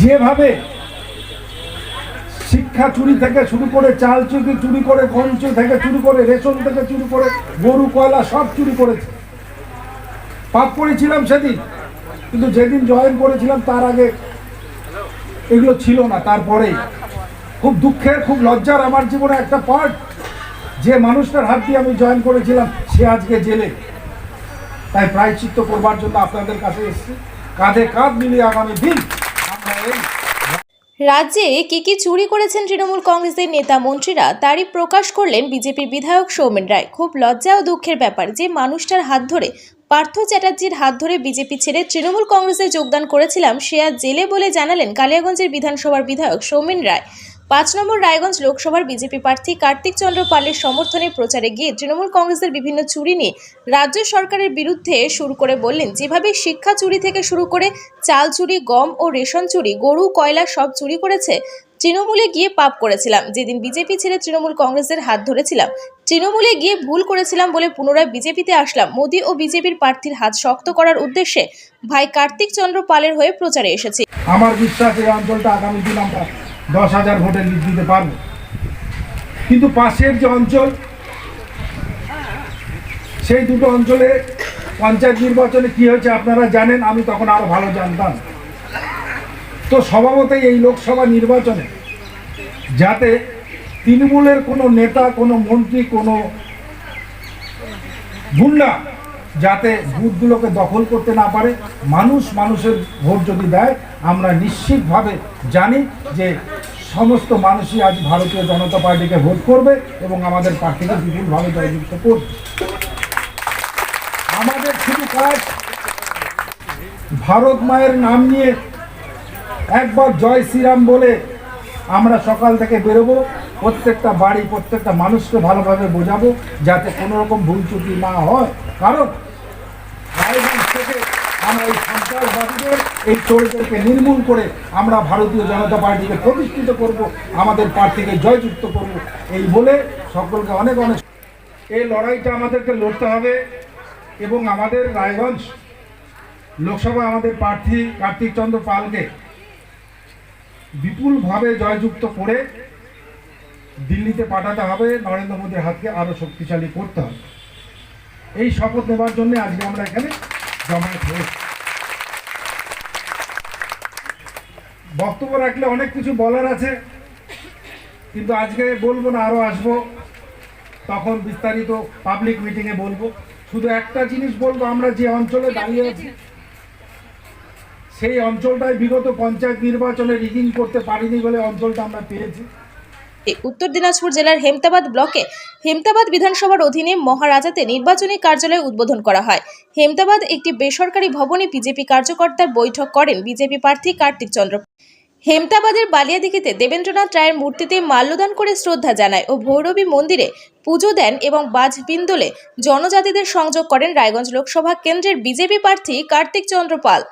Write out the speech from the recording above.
যেভাবে শিক্ষা চুরি থেকে শুরু করে চাল চুরি চুরি করে চুরি থেকে চুরি করে রেশন থেকে চুরি করে গরু, কয়লা সব চুরি করেছে। পাপ করেছিলাম সেদিন, কিন্তু যেদিন জয়েন করেছিলাম তার আগে এগুলো ছিল না তারপরেই খুব দুঃখের, খুব লজ্জার আমার জীবনে একটা পার্ট যে মানুষটার হাত দিয়ে আমি জয়েন করেছিলাম, সে আজকে জেলে। তাই প্রায়শ্চিত্ত করবার জন্য আপনাদের কাছে এসেছি। কাঁধে কাঁধ মিলিয়ে আগামী দিন রাজ্যে কি কি চুরি করেছেন তৃণমূল কংগ্রেসের নেতা মন্ত্রীরা, তারই প্রকাশ করলেন বিজেপির বিধায়ক সৌমেন রায়। খুব লজ্জা ও দুঃখের ব্যাপার যে মানুষটার হাত ধরে, পার্থ চ্যাটার্জির হাত ধরে বিজেপি ছেড়ে তৃণমূল কংগ্রেসে যোগদান করেছিলাম, সে আর জেলে বলে জানালেন কালিয়াগঞ্জের বিধানসভার বিধায়ক সৌমেন রায়। পাঁচ নম্বর রায়গঞ্জ লোকসভার বিজেপি প্রার্থী কার্তিক চন্দ্র পালের সমর্থনে প্রচারে গিয়ে তৃণমূল কংগ্রেসের বিভিন্ন চুরি নিয়ে রাজ্য সরকারের বিরুদ্ধে শুরু করে বললেন, যেভাবে শিক্ষা চুরি থেকে শুরু করে চাল চুরি, গম ও রেশন চুরি, গরু, কয়লা সব চুরি করেছে, তৃণমূলে গিয়ে পাপ করেছিলাম। যেদিন বিজেপি ছেড়ে তৃণমূল কংগ্রেসের হাত ধরেছিলাম, তৃণমূলে গিয়ে ভুল করেছিলাম বলে পুনরায় বিজেপিতে আসলাম। মোদী ও বিজেপির প্রার্থীর হাত শক্ত করার উদ্দেশ্যে ভাই কার্তিক চন্দ্র পালের হয়ে প্রচারে এসেছি। আমার বিশ্বাস এই অঞ্চলটা আগামী দিন আমরা দশ হাজার ভোটে লিড দিতে পারব। কিন্তু পাশের যে অঞ্চল, সেই দুটো অঞ্চলে পঞ্চায়েত নির্বাচনে কি হয়েছে আপনারা জানেন, আমি তখন আরও ভালো জানতাম। তো স্বভাবতই এই লোকসভা নির্বাচনে যাতে তৃণমূলের কোনো নেতা, কোনো মন্ত্রী, কোনো গুন্ডা যাতে ভোটগুলোকে দখল করতে না পারে, মানুষ মানুষের ভোট যদি দেয়, আমরা নিশ্চিতভাবে জানি যে সমস্ত মানুষই আজ ভারতীয় জনতা পার্টিকে ভোট করবে এবং আমাদের প্রার্থীকে বিপুলভাবে জয়যুক্ত করবে। আমাদের শুধু কাজ ভারত মায়ের নাম নিয়ে একবার জয় শ্রীরাম বলে আমরা সকাল থেকে বেরোবো, প্রত্যেকটা বাড়ি, প্রত্যেকটা মানুষকে ভালোভাবে বোঝাবো, যাতে কোনো রকম ভুল ত্রুটি না হয়। কারণ থেকে আমরা এই সন্ত্রাসবাদীদের, এই চোরদেরকে নির্মূল করে আমরা ভারতীয় জনতা পার্টিকে প্রতিষ্ঠিত করব, আমাদের প্রার্থীকে জয়যুক্ত করব, এই বলে সকলকে অনেক অনেক এই লড়াইটা আমাদেরকে লড়তে হবে এবং আমাদের রায়গঞ্জ লোকসভা আমাদের প্রার্থী কার্তিক চন্দ্র পালকে বিপুলভাবে জয়যুক্ত করে দিল্লিতে পাঠাতে হবে, নরেন্দ্র মোদীর হাতকে আরও শক্তিশালী করতে হবে। এই শপথ নেবার জন্য আজকে আমরা এখানে বক্তব্য রাখলে অনেক কিছু বলার আছে, কিন্তু আজকে বলব না, আরও আসব। তখন বিস্তারিত পাবলিক মিটিংয়ে বলব। শুধু একটা জিনিস বলব, আমরা যে অঞ্চলে দাঁড়িয়ে আছি, সেই অঞ্চলটায় বিগত পঞ্চায়েত নির্বাচনে রিগিং করতে পারিনি বলে অঞ্চলটা আমরা পেয়েছি। উত্তর দিনাজপুর জেলার হেমতাবাদ ব্লকে হেমতাবাদ বিধানসভার অধীনে মহারাজাতে নির্বাচনী কার্যালয় উদ্বোধন করা হয়। হেমতাবাদ একটি বেসরকারি ভবনে বিজেপি কার্যকর্তার বৈঠক করেন বিজেপি প্রার্থী কার্তিক চন্দ্র। হেমতাবাদের বালিয়াদিঘিতে দেবেন্দ্রনাথ রায়ের মূর্তিতে মাল্যদান করে শ্রদ্ধা জানায় ও ভৈরবী মন্দিরে পুজো দেন এবং বাজপিন্দলে জনজাতিদের সংযোগ করেন রায়গঞ্জ লোকসভা কেন্দ্রের বিজেপি প্রার্থী কার্তিক চন্দ্র পাল।